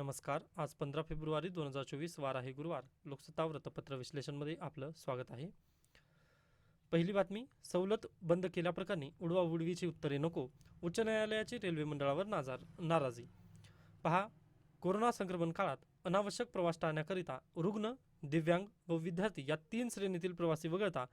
नमस्कार. आज पंधरा फेब्रुवारी दोन हजार चोवीस वार आहे गुरुवार. लोकसत्ता वृत्तपत्र विश्लेषणमध्ये आपलं स्वागत आहे. पहिली बातमी सवलत बंद केल्याप्रकरणी उडवा उडवीची उत्तरे नको. उच्च न्यायालयाची रेल्वे मंडळावर नाजार नाराजी. पहा कोरोना संक्रमण काळात अनावश्यक प्रवास टाळण्याकरिता रुग्ण दिव्यांग व विद्यार्थी या तीन श्रेणीतील प्रवासी वगळता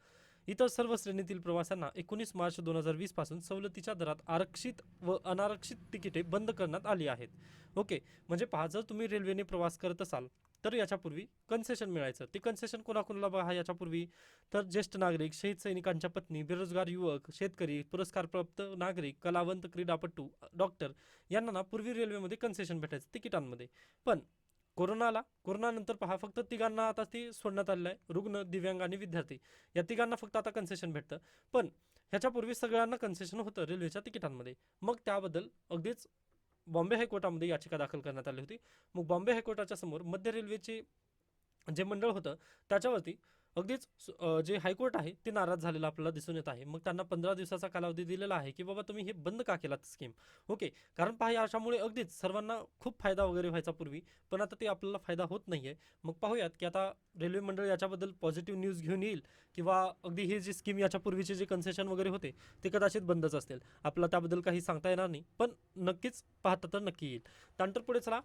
इतर सर्व श्रेणीतील प्रवाशांना एकोणीस मार्च दोन हजार वीसपासून सवलतीच्या दरात आरक्षित व अनारक्षित तिकिटे बंद करण्यात आली आहेत. ओके म्हणजे पहा जर तुम्ही रेल्वेने प्रवास करत असाल तर याच्यापूर्वी कन्सेशन मिळायचं. ते कन्सेशन कोणाकोणाला बघा याच्यापूर्वी तर ज्येष्ठ नागरिक शहीद सैनिकांच्या पत्नी बेरोजगार युवक शेतकरी पुरस्कारप्राप्त नागरिक कलावंत क्रीडापटू डॉक्टर यांना ना पूर्वी रेल्वेमध्ये कन्सेशन भेटायचं तिकिटांमध्ये. पण कोरोनाला कोरोनानंतर पहा फक्त तिघांना आता ती सोडण्यात आलेलं आहे रुग्ण दिव्यांग आणि विद्यार्थी. या तिघांना फक्त आता कन्सेशन भेटतं. पण ह्याच्यापूर्वी सगळ्यांना कन्सेशन होतं रेल्वेच्या तिकिटांमध्ये. मग त्याबद्दल अगदीच बॉम्बे हायकोर्टामध्ये याचिका दाखल करण्यात आली होती. मग बॉम्बे हायकोर्टाच्या समोर मध्य रेल्वेचे जे मंडळ होतं त्याच्यावरती अगदीच जे हायकोर्ट आहे ते नाराज झालेलं आपल्याला दिसून येत आहे. मग त्यांना पंधरा दिवसाचा कालावधी दिलेला आहे की बाबा तुम्ही हे बंद का केलात स्कीम ओके कारण पहा अशामुळे अगदीच सर्वांना खूप फायदा वगैरे व्हायचा पूर्वी पण आता ते आपल्याला फायदा होत नाही आहे मग पाहूयात की आता रेल्वे मंडळ याच्याबद्दल पॉझिटिव्ह न्यूज घेऊन येईल किंवा अगदी हे जी स्कीम याच्यापूर्वीचे जे कन्सेशन वगैरे होते ते कदाचित बंदच असतील. आपल्याला त्याबद्दल काही सांगता येणार नाही पण नक्कीच पाहता तर नक्की येईल. त्यानंतर पुढे चला.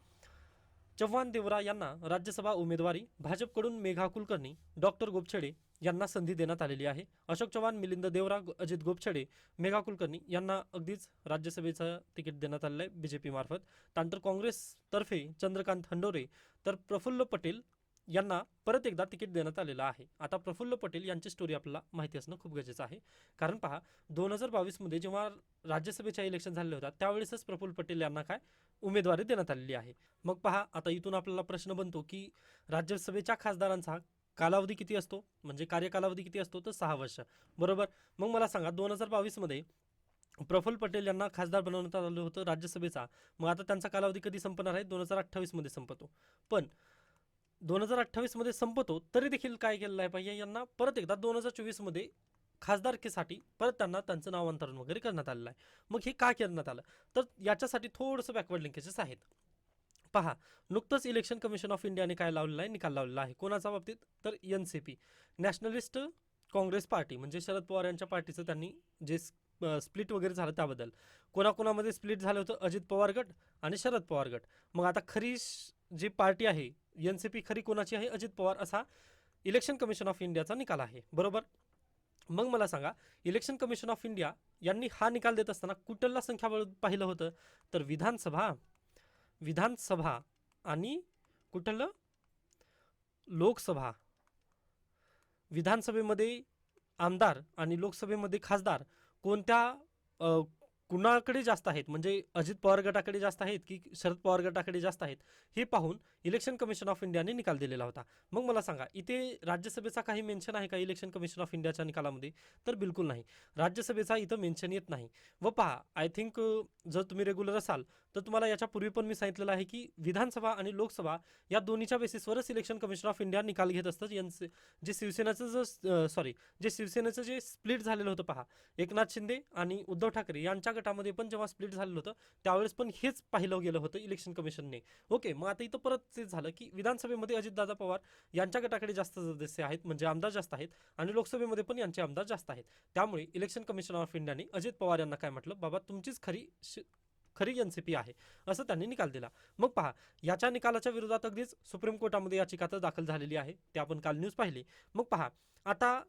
चव्हाण देवरा यांना राज्यसभा उमेदवारी भाजपकडून मेघा कुलकर्णी डॉक्टर गोपछडे यांना संधी देण्यात आलेली आहे. अशोक चव्हाण मिलिंद देवरा अजित गोपछडे मेघा कुलकर्णी यांना अगदीच राज्यसभेचं तिकीट देण्यात आलेलं आहे बी जे पीमार्फत त्यानंतर काँग्रेसतर्फे चंद्रकांत हंडोरे तर प्रफुल्ल पटेल यांना परत एकदा तिकीट देण्यात आलेलं आहे. आता प्रफुल्ल पटेल यांची स्टोरी आपल्याला माहिती असणं खूप गरजेचं आहे. कारण पहा दोन हजार बावीसमध्ये जेव्हा राज्यसभेच्या इलेक्शन झाले होत्या त्यावेळेसच प्रफुल्ल पटेल यांना काय? उमेदवारी देण्यात आलेली आहे. मग पहा आता इथून आपल्याला प्रश्न बनतो की राज्यसभेच्या खासदारांचा कालावधी किती असतो? म्हणजे कार्यकालावधी किती असतो? तर सहा वर्ष. बरोबर? मग मला सांगा दोन हजार बावीसमध्ये प्रफुल्ल पटेल यांना खासदार बनवण्यात आलं होतं राज्यसभेचा. मग आता त्यांचा कालावधी कधी संपणार आहे? दोन हजार अठ्ठावीसमध्ये संपतो. पण दोन हजार अठ्ठावीसमध्ये संपतो तरी देखील काय केलेलं आहे? पाहिजे यांना परत एकदा दोन हजार चोवीसमध्ये खासदारकीसाठी परत त्यांना त्यांचं नामांतरण वगैरे करण्यात आलेलं आहे. मग हे का करण्यात आलं? तर याच्यासाठी थोडंसं बॅकवर्ड लिंकेजेस आहेत. पहा नुकतंच इलेक्शन कमिशन ऑफ इंडियाने काय लावलेलं आहे? निकाल लावलेला आहे. कोणाच्या बाबतीत? तर N C P nationalist Congress party म्हणजे शरद पवार यांच्या पार्टीचं त्यांनी जे स्प्लिट वगैरे झालं त्याबद्दल. कोणाकोणामध्ये स्प्लिट झालं होतं? अजित पवार गट आणि शरद पवार गट. मग आता खरी जी पार्टी आहे एन सी पी खरी कोणाची आहे? अजित पवार असा इलेक्शन कमिशन ऑफ इंडियाचा निकाल आहे. बरोबर? मग मला सांगा इलेक्शन कमिशन ऑफ इंडिया यांनी हा निकाल देत असताना कुठला संख्याबळ पाहिलं होतं? तर विधानसभा विधानसभा आणि कुठलं? लोकसभा. विधानसभेमध्ये आमदार आणि लोकसभेमध्ये खासदार कोणत्या कुणाकडे जास्त आहेत? म्हणजे अजित पवार गटाकडे जास्त आहेत की शरद पवार गटाकडे जास्त आहेत? हे पाहून इलेक्शन कमिशन ऑफ इंडियाने निकाल दिलेला होता. मग मला सांगा इथे राज्यसभेचा काही मेन्शन आहे का इलेक्शन कमिशन ऑफ इंडियाच्या निकालामध्ये? तर बिलकुल नाही. राज्यसभेचा इथं मेन्शन येत नाही. व पहा आय थिंक जर तुम्ही रेग्युलर असाल तर तुम्हाला याच्यापूर्वी पण मी सांगितलेलं आहे की विधानसभा आणि लोकसभा या दोन्हीच्या बेसिसवरच इलेक्शन कमिशन ऑफ इंडिया निकाल घेत असतं यांचे जे शिवसेनेचं जर सॉरी जे शिवसेनेचं जे स्प्लिट झालेलं होतं पहा एकनाथ शिंदे आणि उद्धव ठाकरे यांच्या गटामध्ये पण जेव्हा स्प्लिट झालेलं होतं त्यावेळेस पण हेच पाहिलं गेलं होतं इलेक्शन कमिशनने. ओके मग आता इथं परत ते झालं की विधानसभेमध्ये अजितदादा पवार यांच्या गटाकडे जास्त सदस्य आहेत म्हणजे आमदार जास्त आहेत आणि लोकसभेमध्ये पण यांचे आमदार जास्त आहेत. त्यामुळे इलेक्शन कमिशन ऑफ इंडियाने अजित पवार यांना काय म्हटलं? बाबा तुमचीच खरी खरी एन सी पी आहे असं त्यांनी निकाल दिला. मग पहा याच्या निकालाच्या विरोधात अगदीच सुप्रीम कोर्टामध्ये याचिका तर दाखल झालेली आहे ते आपण काल न्यूज पाहिली. मग पहा आता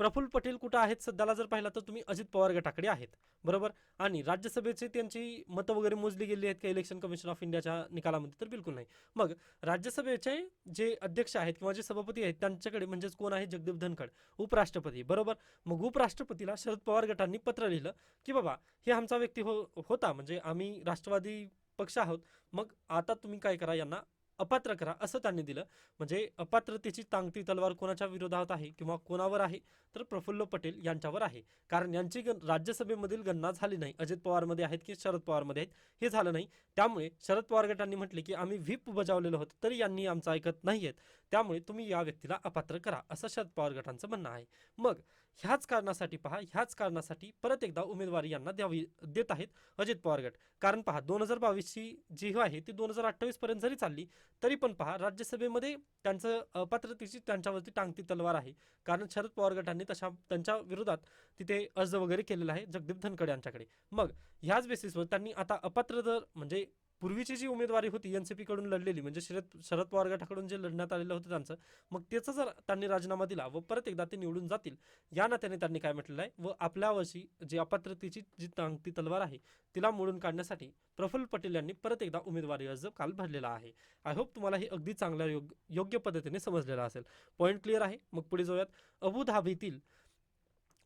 प्रफुल्ल पटेल कुठं आहेत? सध्याला जर पाहिला तर तुम्ही अजित पवार गटाकडे आहेत. बरोबर? आणि राज्यसभेचे त्यांची मतं वगैरे मोजली गेली आहेत का इलेक्शन कमिशन ऑफ इंडियाच्या निकालामध्ये? तर बिलकुल नाही. मग राज्यसभेचे जे अध्यक्ष आहेत किंवा जे सभापती आहेत त्यांच्याकडे म्हणजेच कोण आहे? जगदीप धनखड उपराष्ट्रपती. बरोबर? मग उपराष्ट्रपतीला शरद पवार गटांनी पत्र लिहिलं की बाबा हे आमचा व्यक्ती हो होता. म्हणजे आम्ही राष्ट्रवादी पक्ष आहोत. मग आता तुम्ही काय करा? यांना अपात्र करा असं त्यांनी दिलं. म्हणजे अपात्रतेची तांगती तलवार कोणाच्या विरोधात आहे किंवा कोणावर आहे तर प्रफुल्ल पटेल यांच्यावर आहे. कारण यांची गण राज्यसभेमधील गणना झाली नाही. अजित पवारमध्ये आहेत की शरद पवारमध्ये आहेत हे झालं नाही. त्यामुळे शरद पवार गटांनी म्हटले की आम्ही व्हीप बजावलेलं होतं तरी यांनी आमचं ऐकत नाही आहेत त्यामुळे तुम्ही या व्यक्तीला अपात्र करा असं शरद पवार गटांचं म्हणणं आहे. मग ह्याच कारणासाठी पहा ह्याच कारणासाठी परत एकदा उमेदवारी यांना द्यावी देत आहेत अजित पवार गट. कारण पहा दोन हजार बावीसची जी आहे ती दोन हजार अठ्ठावीसपर्यंत जरी चालली तरी पण पहा राज्यसभेमध्ये त्यांचं अपात्रतेची त्यांच्यावरती टांगती तलवार आहे. कारण शरद पवार गटांनी तशा त्यांच्या विरोधात तिथे अर्ज वगैरे केलेला आहे जगदीप धनखडे यांच्याकडे. मग ह्याच बेसिसवर त्यांनी आता अपात्र जर म्हणजे पूर्वीची जी उमेदवारी होती एन सी पीकडून लढलेली म्हणजे शरद शरद पवार गटाकडून जे लढण्यात आलेलं होतं त्यांचं मग त्याचा जर त्यांनी राजीनामा दिला व परत एकदा ते निवडून जातील या नात्याने त्यांनी काय म्हटलेलं आहे? व आपल्या वर्षी जी अपात्रतेची जी टांगती तलवार आहे तिला मोडून काढण्यासाठी प्रफुल्ल पटेल यांनी परत एकदा उमेदवारी अर्ज काल भरलेला आहे. आय होप तुम्हाला हे अगदी चांगल्या योग्य योग्य पद्धतीने समजलेलं असेल. पॉईंट क्लिअर आहे? मग पुढे जाऊयात. अबू धाबीतील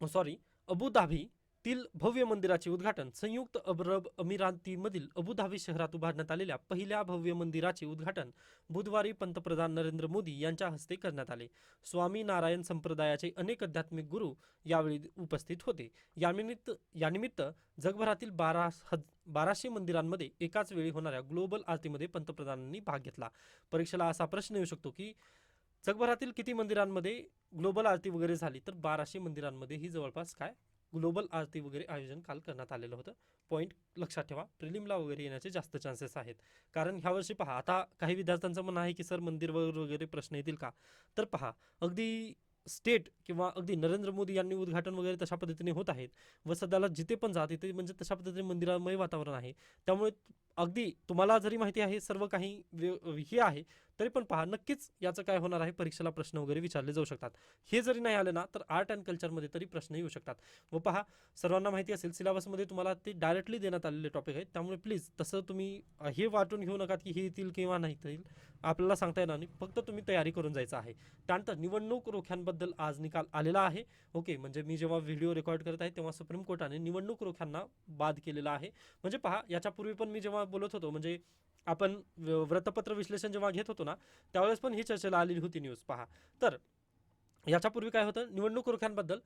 सॉरी अबू धाबी तील भव्य मंदिराचे उद्घाटन संयुक्त अरब अमिरातीमधील अबुधाबी शहरात उभारण्यात आलेल्या पहिल्या भव्य मंदिराचे उद्घाटन बुधवारी पंतप्रधान नरेंद्र मोदी यांच्या हस्ते करण्यात आले. स्वामी नारायण संप्रदायाचे अनेक आध्यात्मिक गुरु यावेळी उपस्थित होते. यानिमित्त यानिमित्त जगभरातील बारा हज बाराशे मंदिरांमध्ये एकाच वेळी होणाऱ्या ग्लोबल आरतीमध्ये पंतप्रधानांनी भाग घेतला. परीक्षेला असा प्रश्न येऊ शकतो की जगभरातील किती मंदिरांमध्ये ग्लोबल आरती वगैरे झाली तर बाराशे मंदिरांमध्ये ही जवळपास काय? ग्लोबल आरती वगैरे आयोजन काल करण्यात आलेलं होतं. पॉईंट लक्षात ठेवा. प्रिलिमला वगैरे येण्याचे जास्त चान्सेस आहेत. कारण ह्या वर्षी पहा आता काही विद्यार्थ्यांचं म्हणणं आहे की सर मंदिरवर वगैरे प्रश्न येतील का? तर पहा अगदी स्टेट किंवा अगदी नरेंद्र मोदी यांनी उद्घाटन वगैरे तशा पद्धतीने होत आहेत. व सध्याला जिथे पण जा तिथे म्हणजे तशा पद्धतीने मंदिरामय वातावरण आहे. त्यामुळे अगदी तुम्हाला जरी माहिती आहे सर्व काही हे आहे तरी पण पहा नक्कीच याचं काय होणार आहे परीक्षेला प्रश्न वगैरे विचारले जाऊ शकतात. हे जरी नाही आले ना तर आर्ट अँड कल्चरमध्ये तरी प्रश्न येऊ शकतात. व पहा सर्वांना माहिती असेल सिलेबसमध्ये तुम्हाला ते डायरेक्टली देण्यात आलेले टॉपिक आहेत. त्यामुळे प्लीज तसं तुम्ही हे वाटून घेऊ नका की हे येतील किंवा नाही येतील. आपल्याला सांगता येणार नाही. फक्त तुम्ही तयारी करून जायचं आहे. त्यानंतर निवडणूक रोख्यांबद्दल आज निकाल आलेला आहे. ओके म्हणजे मी जेव्हा व्हिडिओ रेकॉर्ड करत आहे तेव्हा सुप्रीम कोर्टाने निवडणूक रोख्यांना बाद केलेला आहे. म्हणजे पहा याच्यापूर्वी पण मी जेव्हा बोलत होतो म्हणजे आपण व- व्रतपत्र विश्लेषण जेव्हा घेत होतो ना त्यावेळेस पण ही चर्चेला आलेली होती न्यूज पहा. तर याच्यापूर्वी काय होतं निवडणूक रोख्यांबद्दल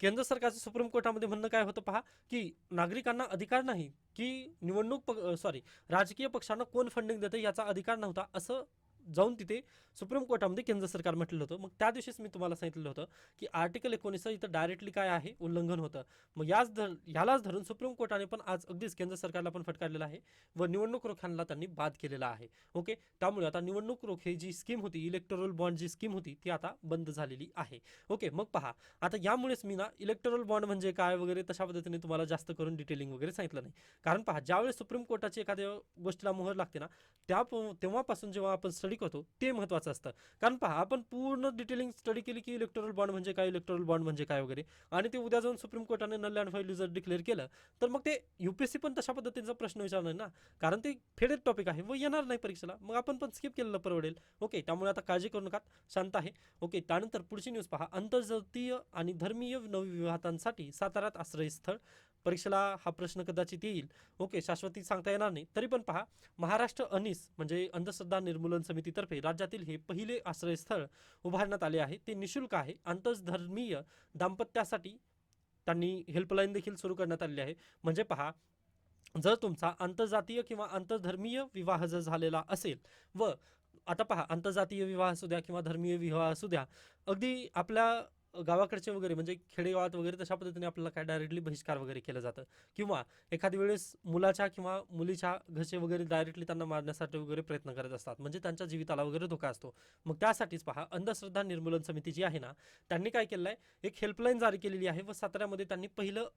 केंद्र सरकारचं सुप्रीम कोर्टामध्ये म्हणणं काय होतं पहा की नागरिकांना अधिकार नाही की निवडणूक सॉरी राजकीय पक्षांना कोण फंडिंग देतं याचा अधिकार नव्हता असं जाऊन तिथे सुप्रीम कोर्टामध्ये केंद्र सरकार म्हटलं होतं. मग त्या दिवशीच मी तुम्हाला सांगितलं होतं की आर्टिकल एकोणीस इथं डायरेक्टली काय आहे? उल्लंघन होतं. मग याच धर ह्यालाच धरून सुप्रीम कोर्टाने पण आज अगदीच केंद्र सरकारला पण फटकारलेला आहे व निवडणूक रोख्यांना त्यांनी बाद केलेला आहे. ओके? त्यामुळे आता निवडणूक रोखे जी स्कीम होती इलेक्टोरल बॉन्ड जी स्कीम होती ती आता बंद झालेली आहे. ओके? मग पहा. आता यामुळेच मी ना इलेक्टोरल बॉन्ड म्हणजे काय वगैरे तशा पद्धतीने तुम्हाला जास्त करून डिटेलिंग वगैरे सांगितलं नाही. कारण पहा ज्यावेळेस सुप्रीम कोर्टाची एखाद्या गोष्टीला मोहर लागते ना त्या तेव्हापासून जेव्हा आपण स्टडी करतो ते महत्त्वाचं असतं. कारण पहा आपण पूर्ण डिटेलिंग स्टडी केली की इलेक्टोरल बॉन्ड म्हणजे काय इलेक्टोरल बॉन्ड म्हणजे काय वगैरे? आणि ते उद्या जाऊन सुप्रीम कोर्टाने नल अँड फाईल जर डिक्लेअर केलं तर मग ते युपीएससी पण तशा पद्धतीचा प्रश्न विचारणार ना? कारण ते फेडेड टॉपिक आहे व येणार नाही परीक्षेला. मग आपण पण स्किप केलेलं परवडेल. ओके त्यामुळे आता काळजी करू नका शांत आहे. ओके त्यानंतर पुढची न्यूज पहा. आंतरजातीय आणि धर्मीय नवविवाहातांसाठी साताऱ्यात आश्रयस्थळ. परीक्षेला हा प्रश्न कदाचित येईल. ओके शाश्वती सांगता येणार नाही. तरी पण पहा महाराष्ट्र अनिस म्हणजे अंधश्रद्धा निर्मूलन समितीतर्फे राज्यातील हे पहिले आश्रयस्थळ उभारण्यात आले आहे. ते निशुल्क आहे. आंतरधर्मीय दाम्पत्यासाठी त्यांनी हेल्पलाईन देखील सुरू करण्यात आलेली आहे. म्हणजे पहा जर तुमचा आंतरजातीय किंवा आंतरधर्मीय विवाह जर झालेला असेल व आता पहा आंतरजातीय विवाह असू द्या किंवा धर्मीय विवाह असू द्या अगदी आपल्या गावाकडचे वगैरे म्हणजे खेडेगावात वगैरे तशा पद्धतीने आपल्याला काय डायरेक्टली बहिष्कार वगैरे केलं जातं. किंवा एखाद्या वेळेस मुलाच्या किंवा मुलीच्या घरचे वगैरे डायरेक्टली त्यांना मारण्यासाठी वगैरे प्रयत्न करत असतात. म्हणजे त्यांच्या जीविताला वगैरे धोका असतो. मग त्यासाठीच पहा अंधश्रद्धा निर्मूलन समिती जी आहे ना त्यांनी काय केलं आहे एक हेल्पलाईन जारी केलेली आहे व साताऱ्यामध्ये त्यांनी पहिलं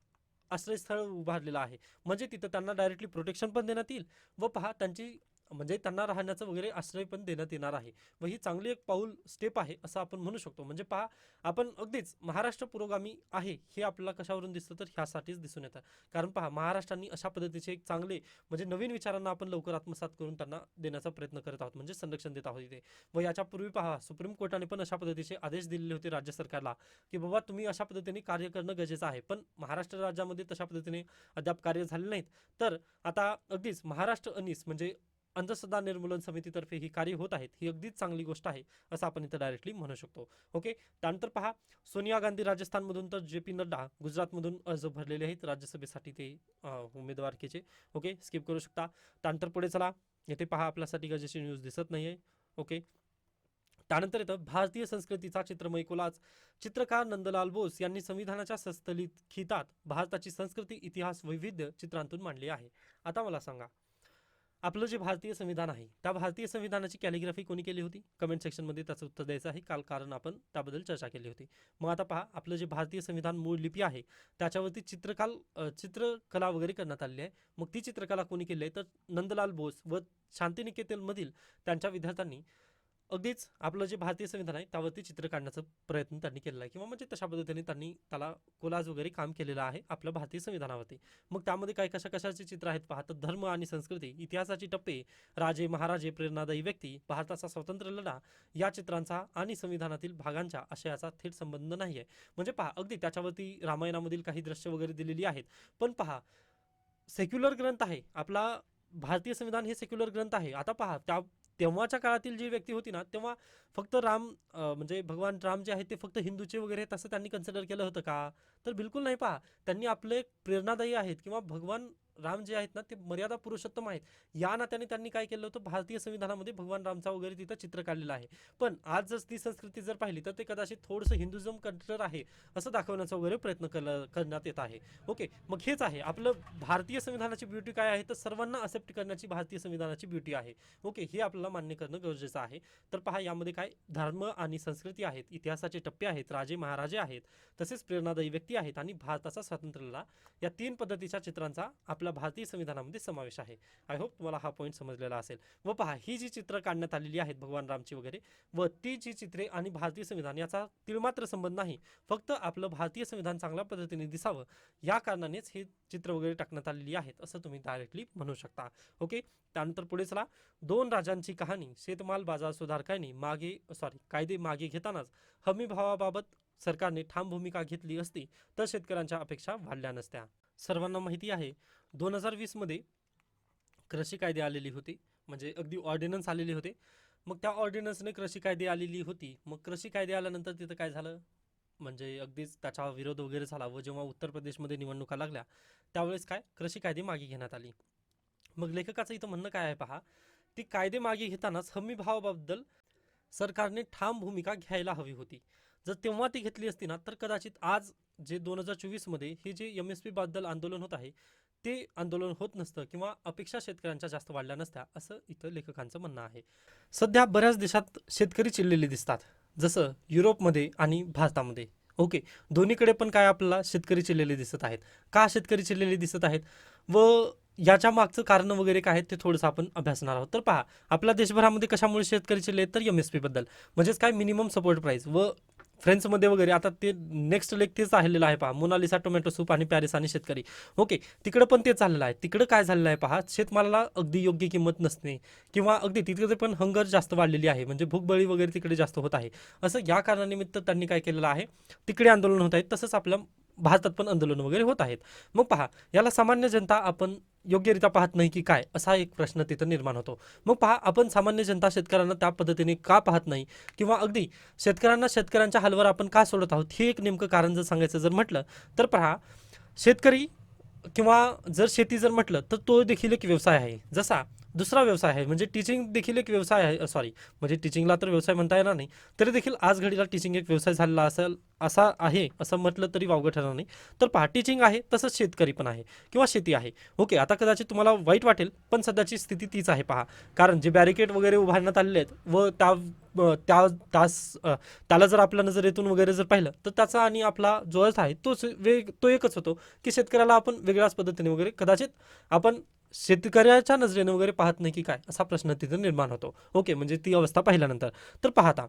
आश्रयस्थळ उभारलेलं आहे. म्हणजे तिथं त्यांना डायरेक्टली प्रोटेक्शन पण देण्यात येईल व पहा त्यांची म्हणजे त्यांना राहण्याचं वगैरे आश्रय पण देण्यात येणार आहे. व ही चांगली एक पाऊल स्टेप आहे असं आपण म्हणू शकतो. म्हणजे पहा आपण अगदीच महाराष्ट्र पुरोगामी आहे हे आपल्याला कशावरून दिसतं? तर ह्यासाठीच दिसून येतं. कारण पहा महाराष्ट्रांनी अशा पद्धतीचे एक चांगले म्हणजे नवीन विचारांना आपण लवकर आत्मसात करून त्यांना देण्याचा प्रयत्न करत आहोत. म्हणजे संरक्षण देत आहोत इथे. व याच्यापूर्वी पहा सुप्रीम कोर्टाने पण अशा पद्धतीचे आदेश दिलेले होते राज्य सरकारला की बाबा तुम्ही अशा पद्धतीने कार्य करणं गरजेचं आहे. पण महाराष्ट्र राज्यामध्ये तशा पद्धतीने अद्याप कार्य झाले नाहीत. तर आता अगदीच महाराष्ट्र अनिस म्हणजे अंधश्रद्धा निर्मूलन समितीतर्फे ही कार्य होत आहेत ही अगदीच चांगली गोष्ट आहे असं आपण इथं डायरेक्टली म्हणू शकतो. ओके त्यानंतर पहा सोनिया गांधी राजस्थानमधून तर जे पी नड्डा गुजरातमधून अर्ज भरलेले आहेत राज्यसभेसाठी ते अं, उमेदवारकीचे. ओके स्किप करू शकता. त्यानंतर पुढे चला. येथे पहा आपल्यासाठी गरजेची न्यूज दिसत नाही आहे ओके त्यानंतर येतं भारतीय संस्कृतीचा चित्रमय कोलाज. चित्रकार नंदलाल बोस यांनी संविधानाच्या सस्तलित खितात भारताची संस्कृती इतिहास वैविध्य चित्रांतून मांडली आहे. आता मला सांगा आपलं जे भारतीय संविधान आहे त्या भारतीय संविधानाची कॅलिग्राफी कोणी केली होती? कमेंट सेक्शनमध्ये त्याचं उत्तर द्यायचं आहे. काल कारण आपण त्याबद्दल चर्चा केली होती. मग आता पहा आपलं जे भारतीय संविधान मूळ लिपी आहे त्याच्यावरती चित्रकाल चित्रकला वगैरे करण्यात आलेली आहे. मग ती चित्रकला कोणी केली आहे? तर नंदलाल बोस व शांतिनिकेतनमधील त्यांच्या विद्यार्थ्यांनी अगदीच आपलं जे भारतीय संविधान आहे त्यावरती चित्र काढण्याचा प्रयत्न त्यांनी केलेला आहे. किंवा म्हणजे तशा पद्धतीने त्यांनी त्याला कोलाज वगैरे काम केलेलं आहे आपल्या भारतीय संविधानावरती. मग त्यामध्ये काय कशा कशाचे चित्र आहेत पहा तर धर्म आणि संस्कृती इतिहासाचे टप्पे राजे महाराजे प्रेरणादायी व्यक्ती भारताचा स्वतंत्र लढा या चित्रांचा आणि संविधानातील भागांच्या आशयाचा थेट संबंध नाही आहे. म्हणजे पहा अगदी त्याच्यावरती रामायणामधील काही दृश्य वगैरे दिलेली आहेत. पण पहा सेक्युलर ग्रंथ आहे. आपला भारतीय संविधान हे सेक्युलर ग्रंथ आहे. आता पहा त्या तेव्हाच्या काळातील जी व्यक्ती होती ना तेव्हा फक्त राम म्हणजे भगवान राम जे आहेत ते फक्त हिंदूचे वगैरे तसं त्यांनी कन्सिडर केलं होतं का? तर बिलकुल नाही पहा. त्यांनी आपले प्रेरणादायी आहेत किंवा भगवान राम जे आहेत ना ते मर्यादा पुरुषोत्तम आहेत. या नात्याने त्यांनी काय केलं होतं? भारतीय संविधानामध्ये भगवान रामचा वगैरे तिथं चित्र काढलेलं आहे. पण आज जर ती संस्कृती जर पाहिली तर ते कदाचित थोडंसं हिंदुझम कंट्रर आहे असं दाखवण्याचा वगैरे प्रयत्न केला करण्यात येत आहे. ओके मग हेच आहे. आपलं भारतीय संविधानाची ब्युटी काय आहे? तर सर्वांना असेप्ट करण्याची भारतीय संविधानाची ब्युटी आहे. ओके हे आपल्याला मान्य करणं गरजेचं आहे. तर पहा यामध्ये काय? धर्म आणि संस्कृती आहेत इतिहासाचे टप्पे आहेत राजे महाराजे आहेत तसेच प्रेरणादायी व्यक्ती आहेत आणि भारताचा स्वातंत्र्याला या तीन पद्धतीच्या चित्रांचा आपल्या भारतीय संविधानामध्ये समावेश आहे. आय होप तुम्हाला हा पॉईंट समजलेला असेल. व पहा ही जी चित्र काढण्यात आलेली आहेत भगवान रामची वगैरे व ती जी चित्रे आणि भारतीय संविधान याचा तिळमात्र संबंध नाही. फक्त आपलं भारतीय संविधान चांगल्या पद्धतीने दिसावं या कारणानेच हे चित्र वगैरे टाकण्यात आलेली आहेत असं तुम्ही डायरेक्टली म्हणू शकता. ओके त्यानंतर पुढे चला. दोन राजांची कहाणी शेतमाल बाजार सुधारकांनी मागे सॉरी कायदे मागे घेतानाच हमी भावाबाबत सरकारने ठाम भूमिका घेतली असती तर शेतकऱ्यांच्या अपेक्षा वाढल्या नसत्या. सर्वांना माहिती आहे दोन हजार वीसमध्ये कृषी कायदे आलेली होती म्हणजे अगदी ऑर्डिनन्स आलेले होते. मग त्या ऑर्डिनन्सने कृषी कायदे आलेली होती. मग कृषी कायदे आल्यानंतर तिथं काय झालं? म्हणजे अगदीच त्याचा विरोध वगैरे झाला व जेव्हा उत्तर प्रदेशमध्ये निवडणुका लागल्या त्यावेळेस काय? कृषी कायदे मागे घेण्यात आली. मग लेखकाचं इथं म्हणणं काय आहे पहा? ती कायदे मागे घेतानाच हमी भावाबद्दल सरकारने ठाम भूमिका घ्यायला हवी होती. जर तेव्हा ती घेतली असती ना तर कदाचित आज जे दोन हजार चोवीसमध्ये हे जे एम एस पी बद्दल आंदोलन होत आहे ते आंदोलन होत नसतं किंवा अपेक्षा शेतकऱ्यांच्या जास्त वाढल्या नसत्या असं इथं लेखकांचं म्हणणं आहे. सध्या बऱ्याच देशात शेतकरी चिडलेले दिसतात जसं युरोपमध्ये आणि भारतामध्ये. ओके दोन्हीकडे पण काय आपल्याला शेतकरी चिडलेले दिसत आहेत? का शेतकरी चिडलेले दिसत आहेत? व याच्या मागचं कारण वगैरे काय आहेत ते थोडंसं आपण अभ्यासणार आहोत. तर पहा आपल्या देशभरामध्ये कशामुळे शेतकरी चिडले तर एम एस पीबद्दल म्हणजेच काय? मिनिमम सपोर्ट प्राईस व फ्रेंड्समध्ये वगैरे आता ते नेक्स्ट लेग तेच आलेलं आहे पहा. मोनालिसा टोमॅटो सूप आणि पॅरिस आणि शेतकरी. ओके तिकडं पण ते चाललेलं आहे. तिकडं काय झालेलं आहे पहा? शेतमालाला अगदी योग्य किंमत नसणे किंवा अगदी तिकडे पण हंगर जास्त वाढलेली आहे. म्हणजे भूकबळी वगैरे तिकडे जास्त होत आहे. असं या कारणानिमित्त त्यांनी काय केलेलं आहे? तिकडे आंदोलन होत आहेत तसंच आपलं भारतात पण आंदोलन वगैरे होत आहेत. मग पहा याला सामान्य जनता आपण योग्यरित्या पाहत नाही की काय असा एक प्रश्न तिथं निर्माण होतो. मग पहा आपण सामान्य जनता शेतकऱ्यांना त्या पद्धतीने का पाहत नाही? किंवा अगदी शेतकऱ्यांना शेतकऱ्यांच्या हालवर आपण का सोडत आहोत? हे एक नेमकं कारण जर सांगायचं जर म्हटलं तर पहा शेतकरी किंवा जर शेती जर म्हटलं तर तो देखील एक व्यवसाय आहे. जसा दुसरा व्यवसाय आहे. म्हणजे टीचिंग देखील एक व्यवसाय आहे. सॉरी म्हणजे टीचिंगला तर व्यवसाय म्हणता येणार नाही. तरी देखील आज घडीला टीचिंग एक व्यवसाय झालेला असेल असा आहे असं म्हटलं तरी वावगं ठरणार नाही. तर पहा टीचिंग आहे तसंच शेतकरी पण आहे किंवा शेती आहे. ओके आता कदाचित तुम्हाला वाईट वाटेल पण सध्याची स्थिती तीच आहे पहा. कारण जे बॅरिकेड वगैरे उभारण्यात आलेले आहेत व त्या त्या तास त्याला जर आपल्या नजरेतून वगैरे जर पाहिलं तर त्याचा आणि आपला जो अर्थ आहे तोच वेग तो एकच होतो की शेतकऱ्याला आपण वेगळ्याच पद्धतीने वगैरे कदाचित आपण शेतकऱ्याच्या नजरेने वगैरे पाहत नाही की काय? असा प्रश्न तिथं निर्माण होतो. ओके म्हणजे ती अवस्था पाहिल्यानंतर. तर पाहता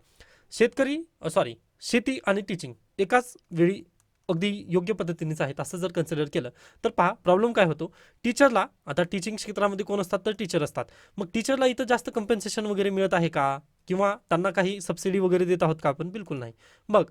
शेतकरी सॉरी शेती आणि टीचिंग एकाच वेळी अगदी योग्य पद्धतीनेच आहेत असं जर कन्सिडर केलं तर पहा प्रॉब्लेम काय होतो? टीचरला आता टीचिंग क्षेत्रामध्ये कोण असतात? तर टीचर असतात. मग टीचरला इथं जास्त कम्पेन्सेशन वगैरे मिळत आहे का? किंवा त्यांना काही सबसिडी वगैरे देत आहोत का आपण? बिलकुल नाही. मग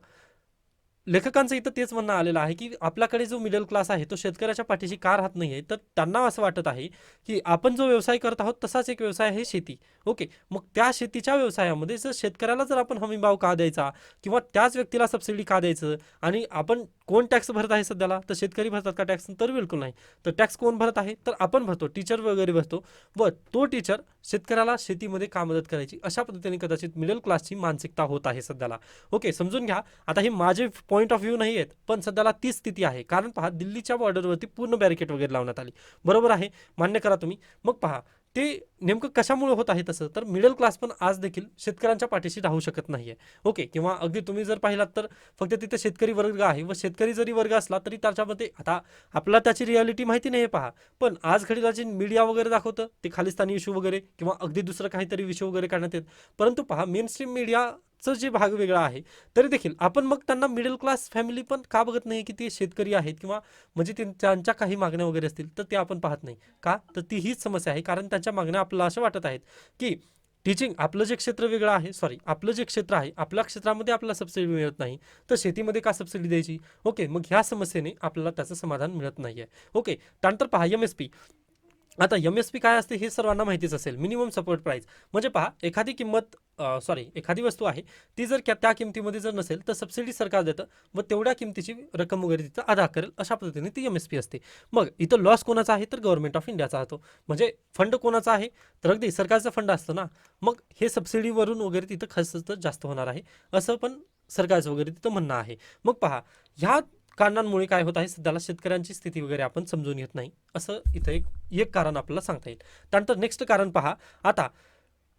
लेखकांचं इथं तेच म्हणणं आलेलं आहे की आपल्याकडे जो मिडल क्लास आहे तो शेतकऱ्याच्या पाठीशी का राहत नाही आहे तर त्यांना असं वाटत आहे की आपण जो व्यवसाय करत आहोत तसाच एक व्यवसाय आहे शेती. ओके मग त्या शेतीच्या व्यवसायामध्ये जर शेतकऱ्याला जर आपण हमीभाव का द्यायचा किंवा त्याच व्यक्तीला सबसिडी का द्यायचं आणि आपण कोण टॅक्स भरत आहे सध्याला? तर शेतकरी भरतात का टॅक्स तर बिलकुल नाही. तर टॅक्स कोण भरत आहे? तर आपण भरतो टीचर वगैरे भरतो. व तो टीचर शेतकऱ्याला शेतीमध्ये का मदत करायची? अशा पद्धतीने कदाचित मिडल क्लासची मानसिकता होत आहे सध्याला. ओके समजून घ्या. आता हे माझे पॉईंट पॉईंट ऑफ व्ह्यू नाही आहेत पण सध्याला तीच स्थिती आहे. कारण पहा दिल्लीच्या बॉर्डरवरती पूर्ण बॅरिकेड वगैरे लावण्यात आली. बरोबर आहे? मान्य करा तुम्ही. मग पहा ते नेमकं कशामुळे होत आहे तसं? तर मिडल क्लास पण आज देखील शेतकऱ्यांच्या पाठीशी राहू शकत नाहीये. ओके किंवा अगदी तुम्ही जर पाहिलात तर फक्त तिथे शेतकरी वर्ग आहे व शेतकरी जरी वर्ग असला तरी त्याच्यामध्ये आता आपला त्याची रियालिटी माहिती नाही पहा. पण आज घडीला जे मीडिया वगैरे दाखवतं ते खालिस्तानी इश्यू वगैरे किंवा अगदी दुसरं काहीतरी विषय वगैरे काढण्यात येत. परंतु पहा मेन स्ट्रीम मीडियाचं जे भाग वेगळा आहे तरी देखील आपण मग त्यांना मिडल क्लास फॅमिली पण का बघत नाही की ते शेतकरी आहेत किंवा म्हणजे ते- त्यांच्या काही मागण्या वगैरे असतील तर ते आपण पाहत नाही. का? तर ती हीच समस्या आहे. कारण त्या त्यांच्या मागण्या आपल्याला असं वाटत आहेत की टीचिंग आपलं जे क्षेत्र वेगळं आहे सॉरी आपलं जे क्षेत्र आहे आपल्या क्षेत्रामध्ये आपल्याला सबसिडी मिळत नाही तर शेतीमध्ये का सबसिडी द्यायची? ओके मग ह्या समस्येने आपल्याला त्याचं समाधान मिळत नाही आहे ओके त्यानंतर पहा एम एस पी आता एम एस पी काय असते हे सर्वांना माहितीच असेल. मिनिमम सपोर्ट प्राईस म्हणजे पहा एखादी किंमत सॉरी एखादी वस्तू आहे ती जर त्या त्या किमतीमध्ये जर नसेल तर सबसिडी सरकार देतं व तेवढ्या किमतीची रक्कम वगैरे तिथं अदा करेल अशा पद्धतीने ती एम एस पी असते. मग इथं लॉस कोणाचा आहे? तर गव्हर्नमेंट ऑफ इंडियाचा होतो म्हणजे फंड कोणाचा आहे? तर अगदी सरकारचा फंड असतं ना. मग हे सबसिडीवरून वगैरे तिथं खर्च तर जास्त होणार आहे असं पण सरकारचं वगैरे तिथं म्हणणं आहे. मग पहा ह्या कारणांमुळे काय होत आहे सध्याला शेतकऱ्यांची स्थिती वगैरे आपण समजून घेत नाही. असं इथं एक एक कारण आपल्याला सांगता येईल. त्यानंतर नेक्स्ट कारण पहा. आता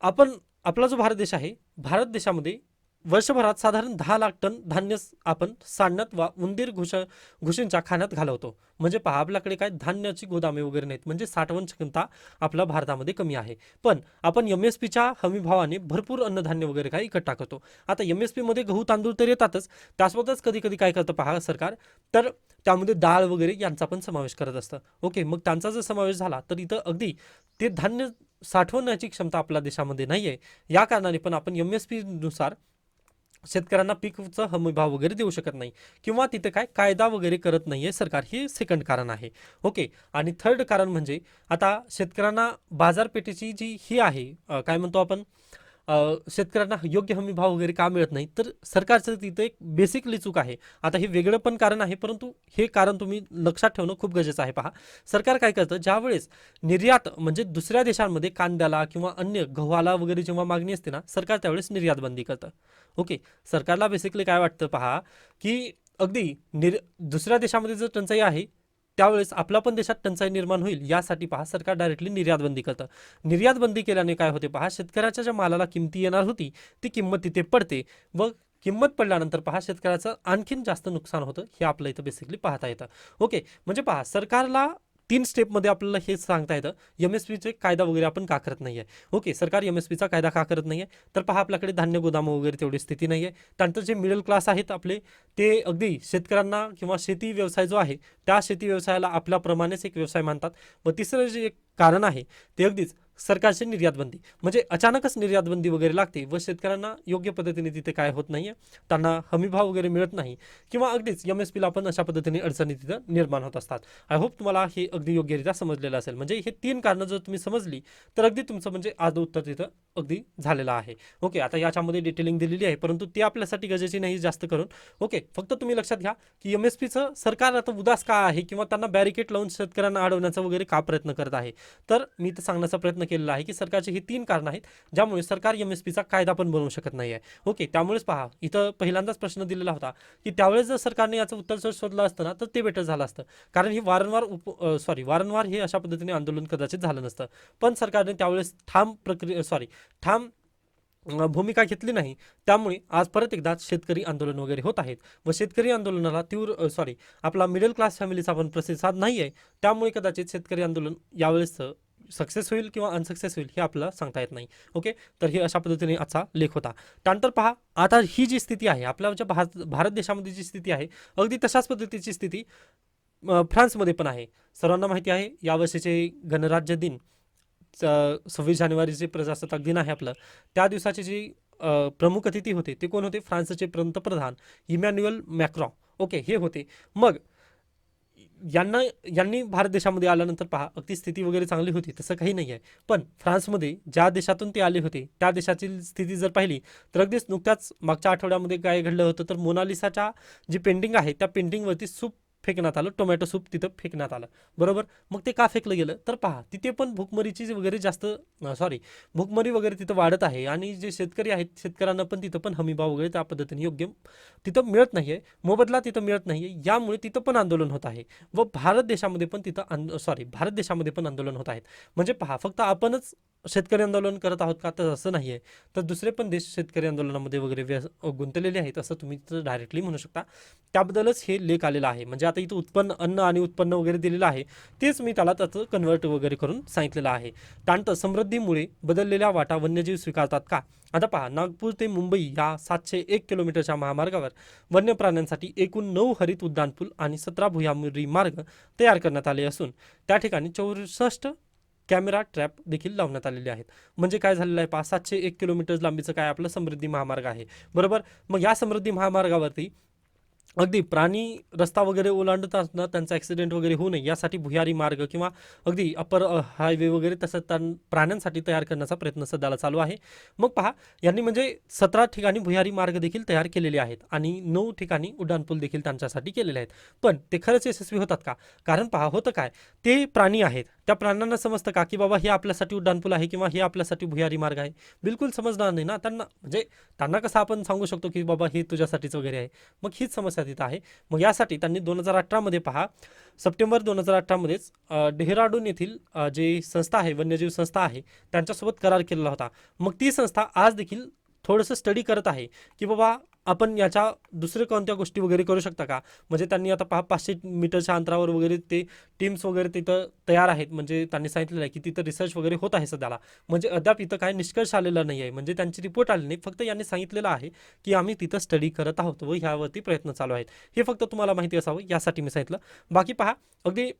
आपण आपला जो भारत देश आहे भारत देशामध्ये वर्षभरात साधारण दहा लाख टन धान्य आपण सांडण्यात वा उंदीर घुश घुशींच्या खाण्यात घालवतो. म्हणजे पहा आपल्याकडे काय धान्याची गोदामे वगैरे नाहीत. म्हणजे साठवण क्षमता आपल्या भारतामध्ये कमी आहे. पण आपण एम एस पीच्या हमीभावाने भरपूर अन्नधान्य वगैरे काय इकट्ठा करतो आता एम एस पीमध्ये गहू तांदूळ तर येतातच. त्यासोबतच कधी कधी काय करतं पहा सरकार? तर त्यामध्ये डाळ वगैरे यांचा पण समावेश करत असतं. ओके मग त्यांचा जर समावेश झाला तर इथं अगदी ते धान्य साठवण्याची क्षमता आपल्या देशामध्ये नाही आहे या कारणाने पण आपण एम एस पीनुसार शेतकऱ्यांना पीकचा हमी भाव वगैरे देऊ शकत नाही किंवा तिथे काय कायदा वगैरे करत नाही आहे सरकार हे सेकंड कारण आहे. ओके आणि थर्ड कारण म्हणजे आता शेतकऱ्यांना बाजारपेठेची जी ही आहे काय म्हणतो आपण? शेतकऱ्यांना योग्य हमी भाव वगैरे का मिळत नाही? तर सरकारचं तिथं एक बेसिकली चूक आहे. आता हे वेगळं पण कारण आहे परंतु हे कारण तुम्ही लक्षात ठेवणं खूप गरजेचं आहे. पहा सरकार काय करतं? ज्यावेळेस निर्यात म्हणजे दुसऱ्या देशांमध्ये कांद्याला किंवा अन्य गव्हाला वगैरे जेव्हा मागणी असते ना सरकार त्यावेळेस निर्यात बंदी करतं. ओके सरकारला बेसिकली काय वाटतं पहा की अगदी निर दुसऱ्या देशामध्ये जर टंचाई आहे त्यावेळेस आपल्या पण देशात टंचाई निर्माण होईल यासाठी पहा सरकार डायरेक्टली निर्यात बंदी करतं. निर्यात बंदी केल्याने काय होते पहा शेतकऱ्याच्या ज्या मालाला किमती येणार होती ती किंमत तिथे पडते. व किंमत पडल्यानंतर पहा शेतकऱ्याचं आणखीन जास्त नुकसान होतं हे आपलं इथं बेसिकली पाहता येतं. ओके म्हणजे पहा सरकारला तीन स्टेपमध्ये आपल्याला हे सांगता येतं. एम एस पीचे कायदा वगैरे आपण का करत नाही आहे ओके सरकार एम एस पीचा कायदा का करत नाही आहे तर पहा आपल्याकडे धान्य गोदामं वगैरे तेवढी स्थिती नाही आहे त्यानंतर जे मिडल क्लास आहेत आपले ते अगदी शेतकऱ्यांना किंवा शेती व्यवसाय जो आहे त्या शेती व्यवसायाला आपल्याप्रमाणेच एक व्यवसाय मानतात. व तिसरं जे एक कारण आहे ते अगदीच सरकारची निर्यातबंदी. म्हणजे अचानकच निर्यातबंदी वगैरे लागते व शेतकऱ्यांना योग्य पद्धतीने तिथे काय होत नाही आहे त्यांना हमीभाव वगैरे मिळत नाही किंवा अगदीच एम एस पीला पण अशा पद्धतीने अडचणी तिथं निर्माण होत असतात. आय होप तुम्हाला हे अगदी योग्यरित्या समजलेलं असेल. म्हणजे हे तीन कारणं जर तुम्ही समजली तर अगदी तुमचं म्हणजे आज उत्तर तिथं अगदी झालेलं आहे. ओके आता याच्यामध्ये डिटेलिंग दिलेली आहे परंतु ती आपल्यासाठी गरजेची नाही जास्त करून. ओके फक्त तुम्ही लक्षात घ्या की एम एस पीचं सरकार आता उदास का आहे किंवा त्यांना बॅरिकेड लावून शेतकऱ्यांना अडवण्याचा वगैरे का प्रयत्न करत आहे? तर मी तर सांगण्याचा प्रयत्न केलेला आहे की सरकारचे ही तीन कारणं आहेत ज्यामुळे सरकार एम एस पीचा कायदा पण बनवू शकत नाही आहे ओके त्यामुळेच पहा इथं पहिल्यांदाच प्रश्न दिलेला होता की त्यावेळेस जर सरकारने याचं उत्तर शोधलं असतं ना तर ते बेटर झालं असतं. कारण हे वारंवार उप सॉरी वारंवार हे अशा पद्धतीने आंदोलन कदाचित झालं नसतं. पण सरकारने त्यावेळेस ठाम प्रक्रिया सॉरी ठाम भूमिका घेतली नाही. त्यामुळे आज परत एकदा शेतकरी आंदोलन वगैरे होत आहेत व शेतकरी आंदोलनाला तीव्र सॉरी आपला मिडल क्लास फॅमिलीचा पण प्रतिसाद नाही आहे त्यामुळे कदाचित शेतकरी आंदोलन यावेळेस सक्सेस होईल किंवा अनसक्सेस होईल हे आपल्याला सांगता येत नाही. ओके तर हे अशा पद्धतीने आजचा लेख होता. त्यानंतर पहा आता ही जी स्थिती आहे आपल्या ज्या भारत भारत देशामध्ये जी स्थिती आहे अगदी तशाच पद्धतीची स्थिती फ्रान्समध्ये पण आहे. सर्वांना माहिती आहे यावर्षीचे गणराज्य दिन च- सव्वीस जानेवारीचे प्रजासत्ताक दिन आहे आपलं त्या दिवसाची जी प्रमुख अतिथी होते ते कोण होते? फ्रान्सचे पंतप्रधान इमॅन्युअल मॅक्रॉ ओके हे होते. मग यांना यांनी भारत देशामध्ये आल्यानंतर पहा अगदी स्थिती वगैरे चांगली होती तसं काही नाही आहे. पण फ्रान्समध्ये ज्या देशातून ते आले होते त्या देशाची स्थिती जर पाहिली तर अगदीच नुकत्याच मागच्या आठवड्यामध्ये काय घडलं होतं तर मोनालिसाच्या जी पेंटिंग आहे त्या पेंटिंगवरती सूप फेकण्यात आलं टोमॅटो सूप तिथं फेकण्यात आलं. बरोबर? मग ते का फेकलं गेलं? तर पहा तिथे पण भुकमरीची वगैरे जास्त सॉरी भुकमरी वगैरे तिथं वाढत आहे आणि जे शेतकरी आहेत शेतकऱ्यांना पण तिथं पण हमीभाव वगैरे त्या पद्धतीने योग्य तिथं मिळत नाही आहे मोबदला तिथं मिळत नाही आहे यामुळे तिथं पण आंदोलन होत आहे व भारत देशामध्ये पण तिथं आंदो सॉरी भारत देशामध्ये पण आंदोलन होत आहेत. म्हणजे पहा फक्त आपणच शेतकरी आंदोलन करत आहोत का? तर असं नाही आहे तर दुसरे पण देश शेतकरी आंदोलनामध्ये वगैरे व्यस गुंतलेले आहेत असं तुम्ही तर डायरेक्टली म्हणू शकता. त्याबद्दलच हे लेख आलेला आहे. म्हणजे आता इथं उत्पन्न अन्न आणि उत्पन्न वगैरे दिलेलं आहे. तेच मी त्याला त्याचं कन्वर्ट वगैरे करून सांगितलेलं आहे. त्यानंतर समृद्धीमुळे बदललेल्या वाटा वन्यजीव स्वीकारतात का? आता पहा नागपूर ते मुंबई या सातशे एक किलोमीटरच्या महामार्गावर वन्य प्राण्यांसाठी एकूण नऊ हरित उद्यानपूल आणि सतरा भुयामुरी मार्ग तयार करण्यात आले असून त्या ठिकाणी चौसष्ट कॅमेरा ट्रॅप देखील लावण्यात आलेले आहेत. म्हणजे काय झालेलं आहे? पाच सातशे एक किलोमीटर लांबीचं काय आपलं समृद्धी महामार्ग आहे. बरोबर? मग या समृद्धी महामार्गावरती अगदी प्राणी रस्ता वगैरे ओलांडत असताना त्यांचा ॲक्सिडेंट वगैरे होऊ नये यासाठी भुयारी मार्ग किंवा अगदी अपर हायवे वगैरे तसं त्या प्राण्यांसाठी तयार करण्याचा प्रयत्न सध्याला चालू आहे. मग पहा यांनी म्हणजे सतरा ठिकाणी भुयारी मार्ग देखील तयार केलेले आहेत आणि नऊ ठिकाणी उड्डाणपूल देखील त्यांच्यासाठी केलेले आहेत. पण ते खरंच यशस्वी होतात का? कारण पहा होतं काय? ते प्राणी आहेत. त्या प्राण्यांना समजतं का की बाबा हे आपल्यासाठी उड्डाणपूल आहे किंवा हे आपल्यासाठी भुयारी मार्ग आहे? बिलकुल समजणार नाही ना. त्यांना म्हणजे त्यांना कसं आपण सांगू शकतो की बाबा हे तुझ्यासाठीच वगैरे आहे? मग हीच समस्या तिथं आहे. मग यासाठी त्यांनी दोन हजार अठरामध्ये पहा सप्टेंबर दोन हजार अठरामध्येच डेहराडून येथील जी संस्था आहे वन्यजीव संस्था आहे त्यांच्यासोबत करार केलेला होता. मग ती संस्था आज देखील थोडंसं स्टडी करत आहे की बाबा आपण याच्या दुसरे कोणत्या गोष्टी वगैरे करू शकता का? म्हणजे त्यांनी आता पहा पाचशे मीटरच्या अंतरावर वगैरे ते टीम्स वगैरे तिथं तयार आहेत. म्हणजे त्यांनी सांगितलेलं आहे की तिथं रिसर्च वगैरे होत आहे सध्याला. म्हणजे अद्याप इथं काय निष्कर्ष आलेला नाही आहे. म्हणजे त्यांची रिपोर्ट आली नाही. फक्त यांनी सांगितलेलं आहे की आम्ही तिथं स्टडी करत आहोत व ह्यावरती प्रयत्न चालू आहेत. हे फक्त तुम्हाला माहिती असावं. यासाठी मी सांगितलं. बाकी पहा अगदी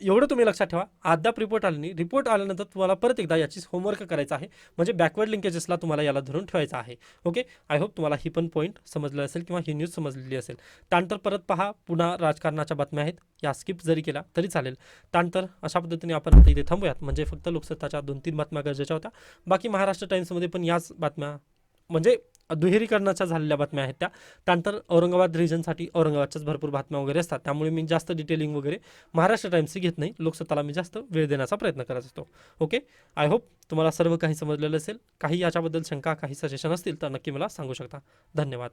एवढं तुम्ही लक्षात ठेवा. अद्याप रिपोर्ट आला नाही रिपोर्ट आल्यानंतर तुम्हाला परत एकदा याची होमवर्क करायचा आहे. म्हणजे बॅकवर्ड लिंकेजेसला तुम्हाला याला धरून ठेवायचं आहे. ओके आय होप तुम्हाला ही पण पॉईंट समजलं असेल किंवा ही न्यूज समजलेली असेल. त्यानंतर परत पहा पुन्हा राजकारणाच्या बातम्या आहेत. या स्किप जरी केला तरी चालेल. त्यानंतर अशा पद्धतीने आपण आता इथे थांबूयात. म्हणजे फक्त लोकसत्ताच्या दोन तीन बातम्या गरजेच्या होत्या. बाकी महाराष्ट्र टाइम्समध्ये पण याच बातम्या म्हणजे दुहेरीकरणाच्या झालेल्या बातम्या आहेत त्या. त्यानंतर औरंगाबाद रिजनसाठी औरंगाबादच्याच भरपूर बातम्या वगैरे असतात. त्यामुळे मी जास्त डिटेलिंग वगैरे महाराष्ट्र टाइम्सची घेत नाही. लोकसत्ताला मी जास्त वेळ देण्याचा प्रयत्न करत असतो. ओके आय होप तुम्हाला सर्व काही समजलेलं असेल. काही याच्याबद्दल शंका काही सजेशन असतील तर नक्की मला सांगू शकता. धन्यवाद.